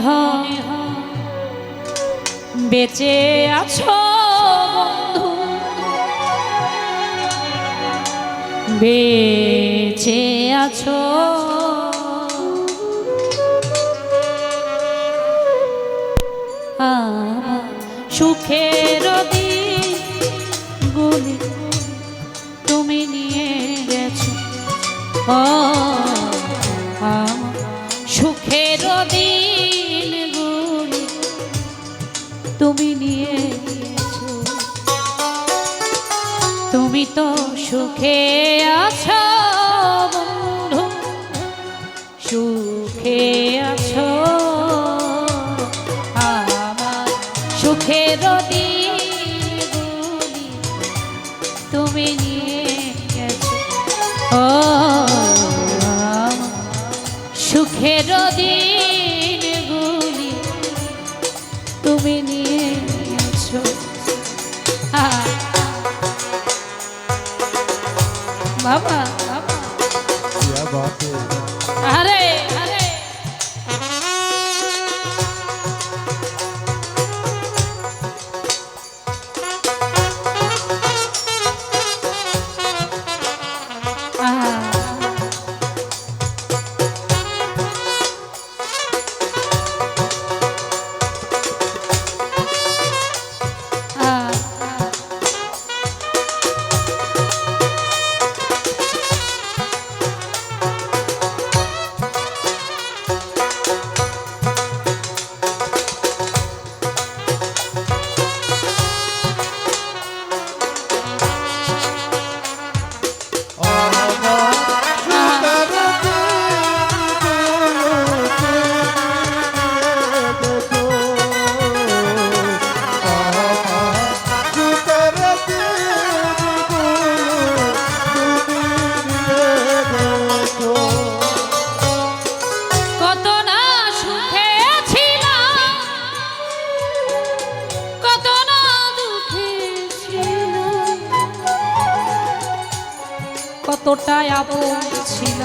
হয় বেঁচে আছো বন্ধু। বেঁচে আছো। সুখের গুলি তুমি নিয়ে গেছো। তুমি নিয়ে তুমি তো সুখে আছো বন্ধু। সুখে কতটা আপন ছিল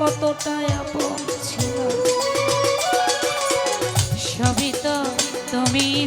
কতটা আপন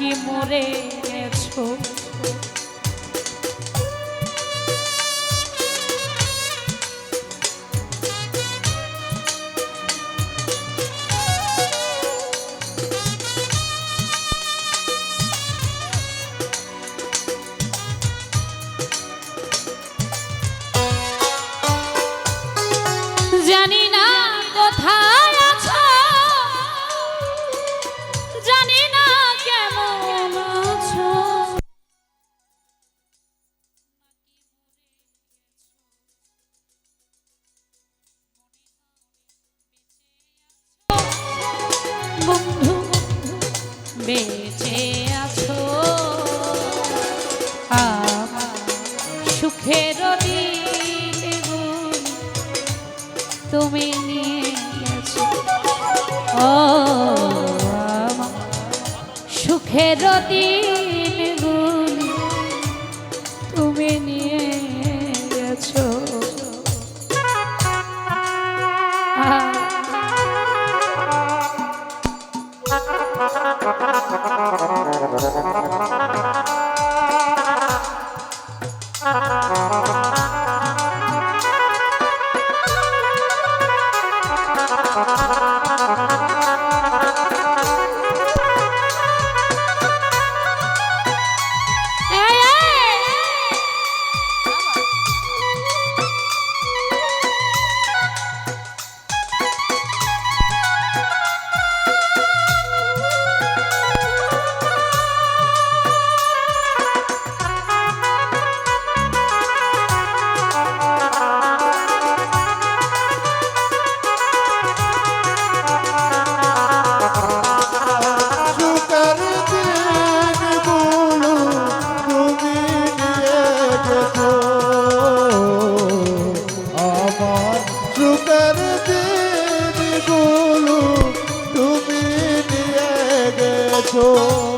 নাকি মরে সুখের তুমি নিয়ে ও সুখের দিন আছো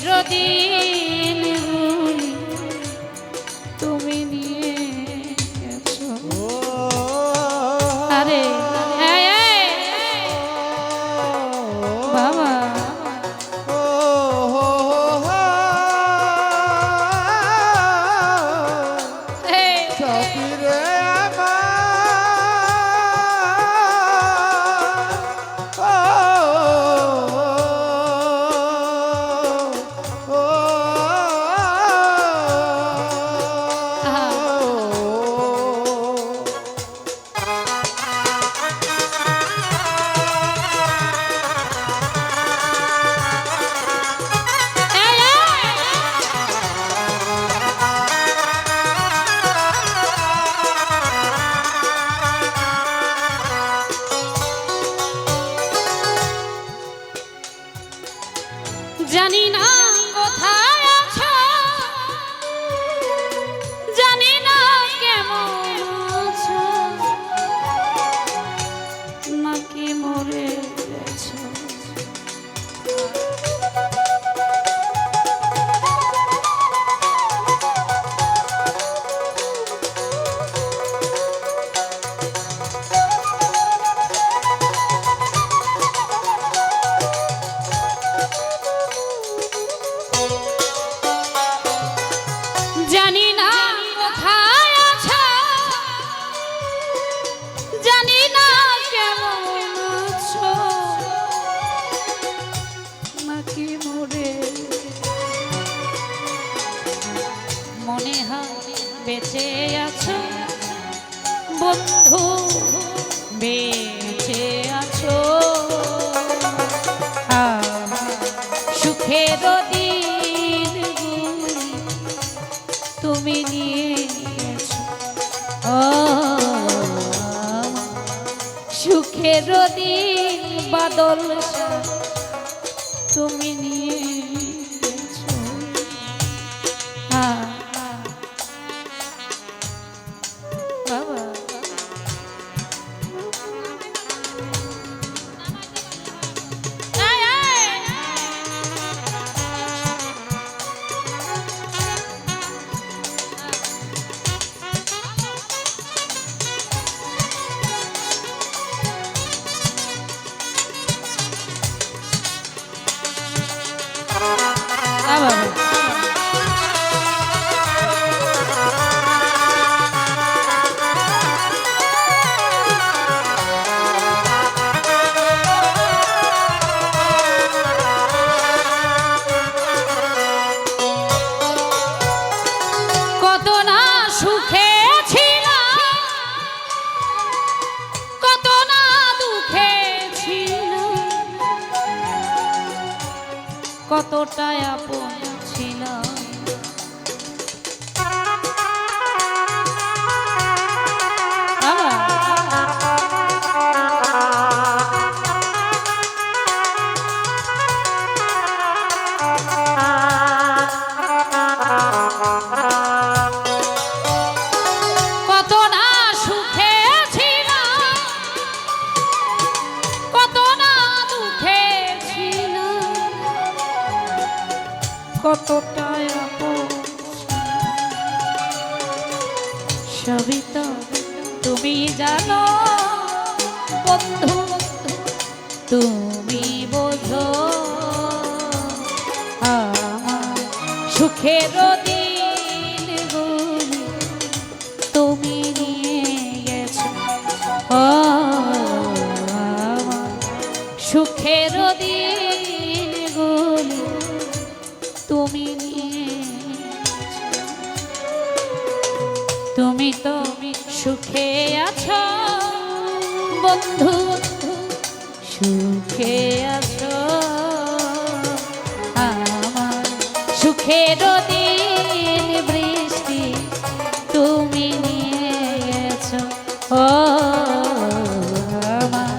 ফেরো বেঁচে আছো? বন্ধু, বেঁচে আছো? সুখের দিন তুমি নিয়েছো। ও সুখের দিন বাদল তুমি নিয়ে তুমি জানো বন্ধু তুমি বোঝো সুখের তুমি তো সুখে আছো, বন্ধু, সুখে আছো। আমার সুখের দিন বৃষ্টি তুমি নিয়ে গেছো ও, আমার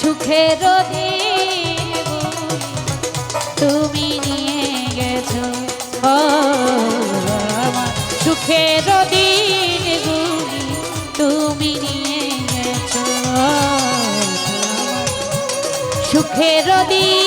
সুখের দিন তুমি নিয়ে গেছো। ও, আমার সুখের সুখের